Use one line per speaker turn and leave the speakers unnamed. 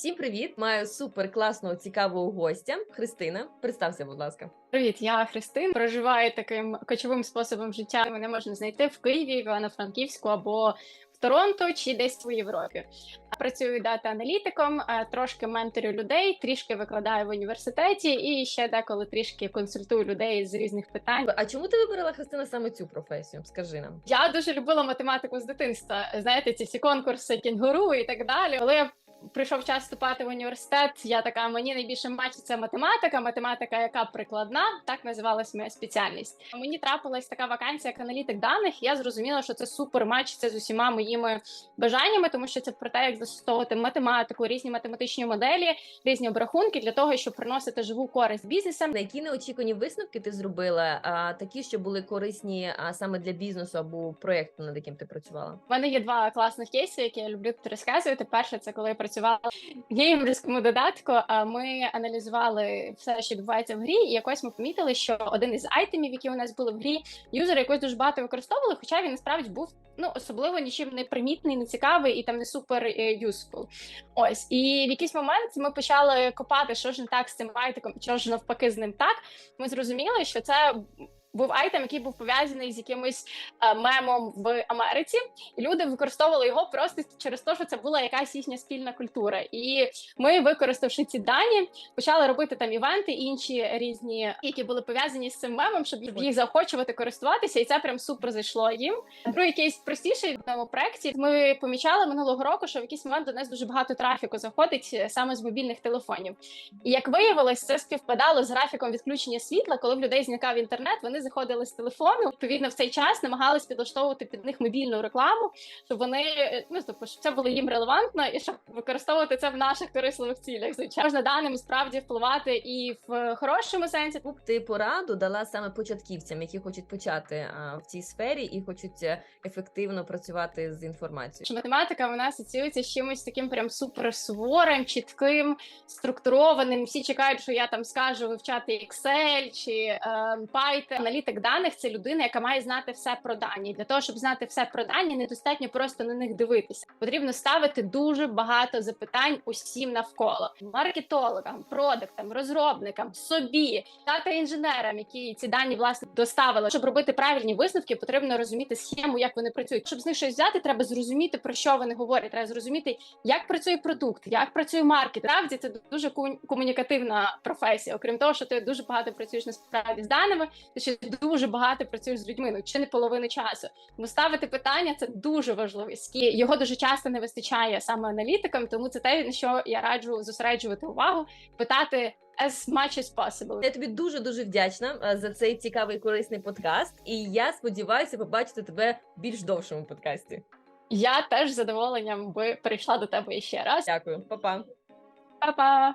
Всім привіт! Маю супер класного цікавого гостя. Христина, представся, будь ласка.
Привіт, я Христин. Проживаю таким кочовим способом життя. Мене можна знайти в Києві, в Івано-Франківську або в Торонто чи десь у Європі. Працюю дата-аналітиком, е, трошки менторю людей, трішки викладаю в університеті і ще деколи трішки консультую людей з різних питань.
А чому ти вибрала Христина саме цю професію? Скажи нам.
Я дуже любила математику з дитинства. Знаєте, ці всі конкурси кінгуру і так далі. Коли я прийшов час вступати в університет, я така мені найбільше мачиться математика, математика, яка прикладна, так називалась моя спеціальність. Мені трапилась така вакансія, як аналітик даних. і Я зрозуміла, що це супер мачиться з усіма моїми бажаннями, тому що це про те, як застосовувати математику, різні математичні моделі, різні обрахунки для того, щоб приносити живу користь бізнесам.
На які неочікувані висновки ти зробила? А, такі, що були корисні а, саме для бізнесу або проєкту, над яким ти працювала?
У мене є два класних кейси, які я люблю тут розказувати. Перше, це коли я працювала геймерському додатку. А ми аналізували все, що відбувається в грі, і якось ми помітили, що один із айтемів, які у нас були в грі, юзери якось дуже багато використовували, хоча він насправді був ну особливо нічим не примітний, не цікавий і там не супер юзфул. Ось і в якийсь момент ми почали копати, що ж не так з цим айтиком, що ж навпаки з ним так. Ми зрозуміли, що це. Був айтем, який був пов'язаний з якимось е, мемом в Америці, і люди використовували його просто через те, що це була якась їхня спільна культура. І ми, використавши ці дані, почали робити там івенти, інші різні, які були пов'язані з цим мемом, щоб їх заохочувати користуватися, і це прям супер зайшло їм. Другий кейс простіший в цьому проекті. Ми помічали минулого року, що в якийсь момент до нас дуже багато трафіку заходить е, саме з мобільних телефонів. І як виявилось, це співпадало з графіком відключення світла, коли в людей зникав інтернет. Вони заходили з телефону. Відповідно, в цей час намагались підлаштовувати під них мобільну рекламу, щоб вони е, ну тобто, щоб це було їм релевантно, і щоб використовувати це в наших корисливих цілях. Звичайно, можна даним справді впливати і в хорошому сенсі.
Б ти пораду дала саме початківцям, які хочуть почати а, в цій сфері і хочуть е, ефективно працювати з інформацією?
Що математика вона асоціюється з чимось таким прям супер суворим, чітким, структурованим. Всі чекають, що я там скажу вивчати Excel чи е, Python. Аналітик даних це людина, яка має знати все про дані. Для того, щоб знати все про дані, недостатньо просто на них дивитися. Потрібно ставити дуже багато запитань усім навколо маркетологам, продуктам, розробникам, собі, дата інженерам, які ці дані власне доставили. Щоб робити правильні висновки, потрібно розуміти схему, як вони працюють. Щоб з них щось взяти, треба зрозуміти про що вони говорять. Треба зрозуміти, як працює продукт, як працює маркет. Справді це дуже комунікативна професія. Окрім того, що ти дуже багато працюєш насправді з даними, ти ще дуже багато працюєш з людьми, ну чи не половину часу. Тому ставити питання це дуже важливий скіл. Його дуже часто не вистачає саме аналітикам, тому це те, на що я раджу зосереджувати увагу, питати as much as possible.
Я тобі дуже дуже вдячна за цей цікавий корисний подкаст, і я сподіваюся побачити тебе в більш довшому подкасті.
Я теж з задоволенням би прийшла до тебе ще раз.
Дякую, Па-па.
Па-па!